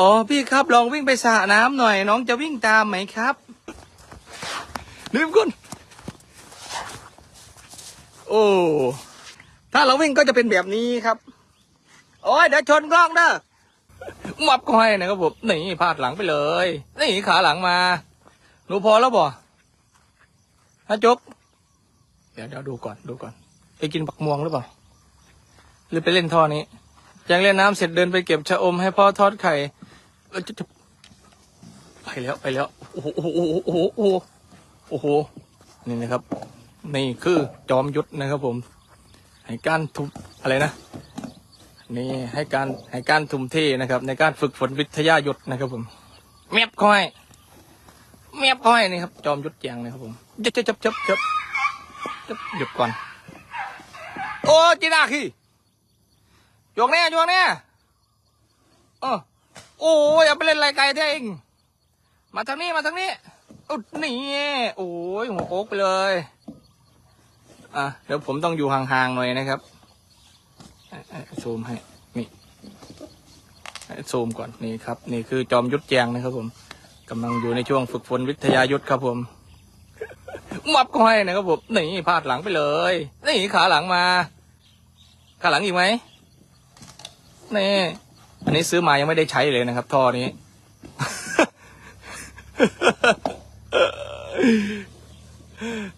อ๋อพี่ครับลองวิ่งไปสระน้ำหน่อย น้องจะวิ่งตามไหมครับลืมคุณโอ้ถ้าเราวิ่งก็จะเป็นแบบนี้ครับ โอ้ยเดี๋ยวชนกล้องเด้อมับก็ให้นะครับผมนี่พาดหลังไปเลยนี่ขาหลังมาหนูพอแล้วบ่ฮะจกเดี๋ยวเดี๋ยวดูก่อนดูก่อน ไปกินปักม่วงหรือเปล่า หรือไปเล่นท่อนี้ยังเล่นน้ำเสร็จเดินไปเก็บชะอมให้พ่อทอดไข่ จะจะไปแล้วไปแล้ว โอ้โหโอ้โหโอ้โหโอ้โหโอ้โหนี่นะครับ นี่คือจอมยุทธนะครับ ผม ให้การทุบอะไรนะนี่ให้การให้การทุ่มเทนะครับ ในการฝึกฝนวิทยายุทธนะครับ ผมเมียบก้อยเมียบก้อยนี่ครับ จอมยุทธแจงนะครับผมจับจับจับจับจับจับหยุดก่อน โอ้จีน่าขี้โยกแน่โยกแน่เออ โอ้ยอย่าไปเล่นไรไกลเท่เอง มาทางนี้มาทางนี้ อุดนี่โอ้ยหัวโป๊กไปเลย อะเดี๋ยวผมต้องอยู่ห่างๆหน่อยนะครับอะอะซูมให้นี่ซูมก่อนนี่ครับ นี่คือจอมยุทธแจงนะครับ ผมกำลังอยู่ในช่วงฝึกฝนวิทยายุทธครับผมมับก็ให้นะครับผมนี่พาดหลังไปเลยนี่ขาหลังมา ขาหลังอีกไหมนี่ อันนี้ซื้อมายังไม่ได้ใช้เลยนะครับ ท่อนี้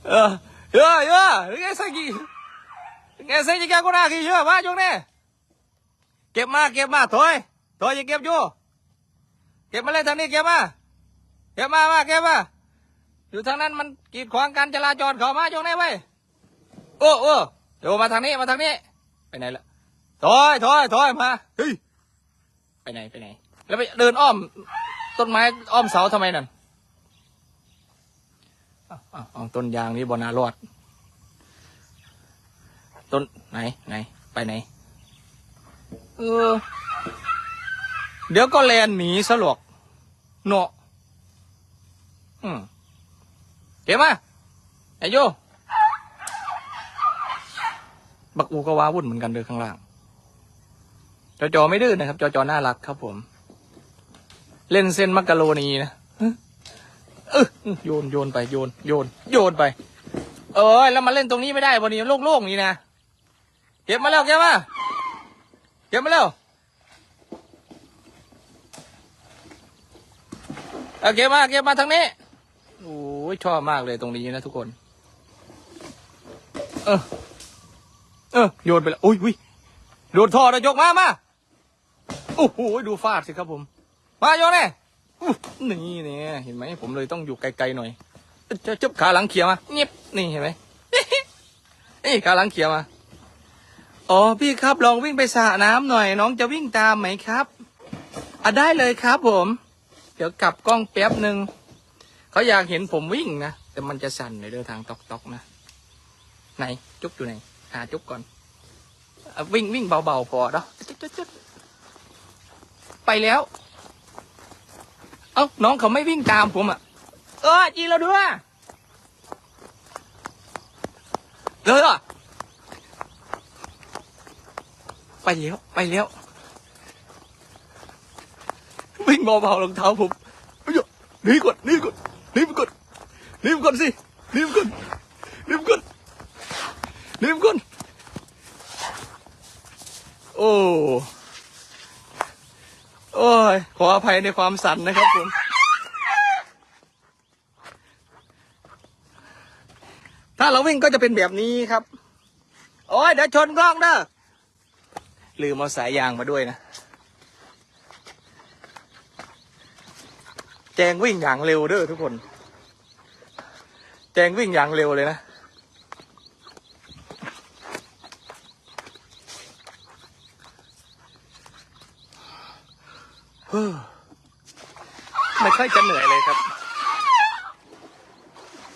เออเออเออไงส่กี่ไงส่กี่แกกูน่ากี่เชื่อมาจงเนี่ยเก็บมาเก็บมาถอยถอยอย่าเก็บอยู่เก็บมาเลยทางนี้เก็บมาเก็บมามาเก็บมาอยู่ทางนั้นมันกีดขวางการจราจรเขามาจงเนี่ยไว้ยโอ้โอ้เดี๋ยวมาทางนี้มาทางนี้ไปไหนละถอยถอยถอยมาเฮ้ย ไปไหนไปไหน แล้วไปเดินอ้อม ต้นไม้อ้อมเสาทำไมนั่นอ้าวอ้าต้นยางนี่บนารอด ต้นไหนไหน ไปไหน เออ เดี๋ยวก็แลนหนีสลอกเนาะอืมเก็บมาไอ้โยบักอูก็ว้าวุ่นเหมือนกันเด้อข้างล่าง จอจอไม่ดื้อนะครับ จอจอน่ารักครับผม เล่นเส้นมักกะโรนีนะเออโยนโยนไปโยน โยน โยนไป เอ้ยแล้วมาเล่นตรงนี้ไม่ได้วันนี้โล่งๆนี่นะเก็บมาแล้วเก็บมาเก็บมาแล้วเอาเก็บมาเก็บมาทางนี้โอ้ยชอบมากเลยตรงนี้นะทุกคน เออเออโยนไปแล้วอุ้ยอุ้ยโดนท่อนะยกมามา โอ้โหดูฟาดสิครับผม มาโยนเน่นี่เนี่ยเห็นไหมผมเลยต้องอยู่ไกลๆหน่อยจะจับขาหลังเขียมาเงียบนี่เห็นไหมนี่ขาหลังเขียมาอ๋อพี่ครับลองวิ่งไปสระน้ำหน่อย น้องจะวิ่งตามไหมครับอะได้เลยครับผม เดี๋ยวกลับกล้องแป๊บหนึ่งเขาอยากเห็นผมวิ่งนะแต่มันจะสั่นในเดินทางตอกๆนะไหนจุกอยู่ไหนหาจุกก่อนอวิ่งวิ่งเบาๆพอเนาะจุ๊ดๆๆ ไปแล้ว เอ้าน้องเขาไม่วิ่งตามผมอะ เออจีเราด้วยเออไปแล้วไปแล้ว วิ่งเบาๆรองเท้าผมเอ้ยหนี่ก่อนหนี่ก่อนหนี่ก่อนหนี่ก่อนสิหนี่ก่อนหนี่ก่อนหนี่ก่อนโอ้ โอ้ย ขออภัยในความสั่นนะครับผม ถ้าเราวิ่งก็จะเป็นแบบนี้ครับ โอ้ย เดี๋ยวชนกล้องเด้อลืมเอาสายยางมาด้วยนะ แจงวิ่งอย่างเร็วเด้อทุกคน แจงวิ่งอย่างเร็วเลยนะเฮ้อ ไม่ค่อยจะเหนื่อยเลยครับ